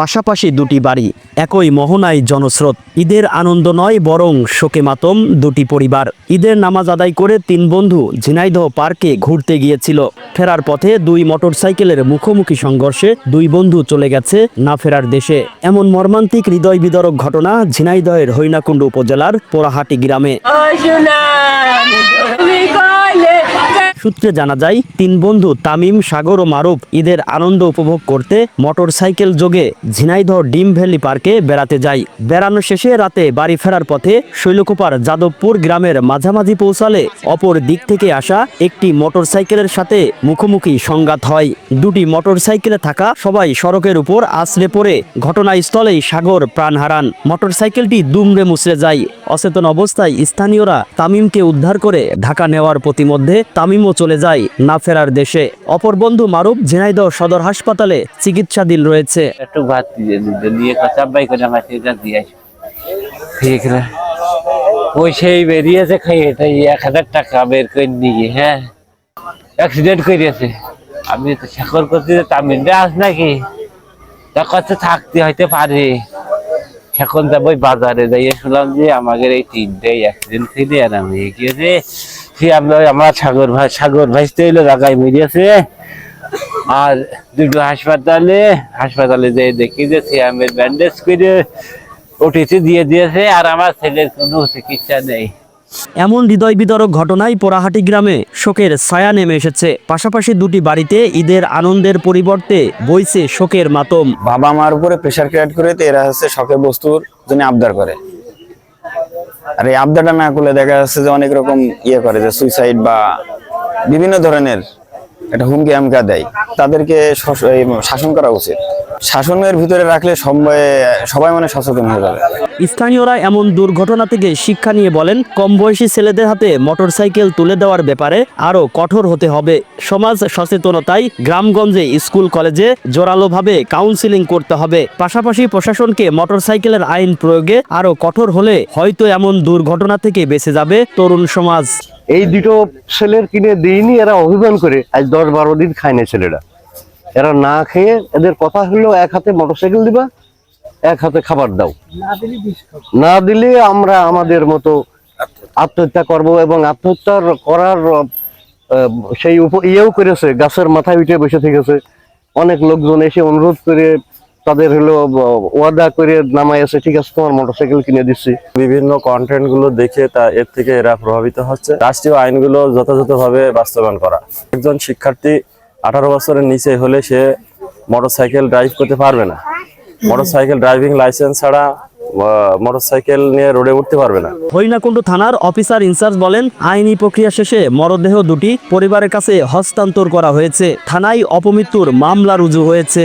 পাশাপাশি দুটি বাড়ি, একই মোহনায় জনস্রোত। ঈদের আনন্দ নয় বরং শোকে মাতম দুটি পরিবার। ঈদের নামাজ আদায় করে তিন বন্ধু ঝিনাইদহ পার্কে ঘুরতে গিয়েছিল। ফেরার পথে দুই মোটরসাইকেলের মুখোমুখি সংঘর্ষে দুই বন্ধু চলে গেছে না ফেরার দেশে। এমন মর্মান্তিক হৃদয় বিদরক ঘটনা ঝিনাইদহের হইনাকুণ্ড উপজেলার পোড়াহাটি গ্রামে। সূত্রে জানা যায়, তিন বন্ধু তামিম, সাগর ও মারুফ ঈদের আনন্দ উপভোগ করতে মোটরসাইকেল যোগে ঝিনাইদহ ডিম ভ্যালি পার্কে বেড়াতে যায়। বেড়ানো শেষে রাতে বাড়ি ফেরার পথে শৈলকুপার যাদবপুর গ্রামের মাঝামাঝি পৌঁছালে অপর দিক থেকে আসা একটি মোটরসাইকেলের সাথে মুখোমুখি সংঘাত হয়। দুটি মোটরসাইকেলে থাকা সবাই সড়কের উপর আছড়ে পড়ে। ঘটনাস্থলেই সাগর প্রাণ হারান। মোটরসাইকেলটি দুমড়ে মুচড়ে যায়। অচেতন অবস্থায় স্থানীয়রা তামিমকে উদ্ধার করে ঢাকা নেওয়ার প্রতিমধ্যে তামিমও চলে যায় না ফেরার দেশে। অপর বন্ধু মারুফ ঝিনাইদহ সদর হাসপাতালে চিকিৎসাধীন রয়েছে। একটু দিয়ে ওই সেই বেরিয়েছে এক হাজার টাকা বের করে নিয়ে হ্যাঁ। অ্যাক্সিডেন্ট আমি তো চাকর করতে তামিলটা আস নাকি। তা কত থাকতে হইতে পারে? এখন যাব বাজারে যাইয়ে শুনলাম যে আমাদের এই তিনটে অ্যাক্সিডেন্ট থেকে আর আমি গিয়েছে সে আপনার আমার সাগর ভাই সাগর ভাই তৈল জায়গায় মেরিয়েছে। আর দুটো হাসপাতালে হাসপাতালে যেয়ে দেখি যে আমি ব্যান্ডেজ করে ওটিতে দিয়ে দিয়েছে, আর আমার ছেলের কোনো চিকিৎসা নেই। এমন হৃদয় বিদরক ঘটনায় পোড়াহাটি গ্রামে শোকের ছায়া নেমে এসেছে। পাশাপাশি দুটি বাড়িতে ঈদের আনন্দের পরিবর্তে বইছে শোকের মাতম। বাবা মার উপরে প্রেশার ক্রিয়েট করে এরা হচ্ছে শখের বস্তুর জন্য আবদার করে। আর এই আবদারটা না করলে দেখা যাচ্ছে যে অনেক রকম ইয়ে করে যে সুইসাইড বা বিভিন্ন ধরনের একটা হুমকি আমকা দেয়। তাদেরকে শাসন করা উচিত। শাসনের ভিতরে রাখলে সবাই সবাই মানে সচেতন হয়ে যাবে। স্থানীয়রা এমন দুর্ঘটনা থেকে শিক্ষা নিয়ে বলেন কম বয়সী ছেলেদের হাতে মোটরসাইকেল তুলে দেওয়ার ব্যাপারে আরও কঠোর হতে হবে। সমাজ সচেতনতায় গ্রামগঞ্জে স্কুল কলেজে জোরালোভাবে কাউন্সিলিং করতে হবে। পাশাপাশি প্রশাসনকে মোটরসাইকেলের আইন প্রয়োগে আরও কঠোর হলে হয়তো এমন দুর্ঘটনা থেকে বেঁচে যাবে তরুণ সমাজ। এই দুটো ছেলের কিনে দিইনি এরা অভিমান করে। আজ দশ বারো দিন খায় না ছেলেরা। এরা না খেয়ে এদের কথা হলো এক হাতে মোটরসাইকেল দিবা এক হাতে খাবার দাও। না দিলে আমরা আমাদের মতো আত্মহত্যা। করব এবং আত্মহত্যা করার সেই উপ- ইয়েও করেছে গাছের মাথায় উঠে বসে থেকেছে। অনেক লোকজন এসে অনুরোধ করে তাদের হলো ওয়াদা করে নামাইছে ঠিক আছে তোমার মোটরসাইকেল কিনে দিচ্ছি। বিভিন্ন কন্টেন্টগুলো দেখে তা এর থেকে এরা প্রভাবিত হচ্ছে। রাষ্ট্রীয় আইনগুলো যথাযথভাবে বাস্তবায়ন করা। একজন শিক্ষার্থী আঠারো বছরের নিচে হলে সে মোটরসাইকেল ড্রাইভ করতে পারবে না। মোটরসাইকেল ড্রাইভিং লাইসেন্স ছাড়া মোটরসাইকেল নিয়ে রোডে উঠতে পারবে না। হরিণাকুণ্ড থানার অফিসার ইনচার্জ বলেন, আইনি প্রক্রিয়া শেষে মরদেহ দুটি পরিবারের কাছে হস্তান্তর করা হয়েছে। থানায় অপমৃত্যুর মামলা রুজু হয়েছে।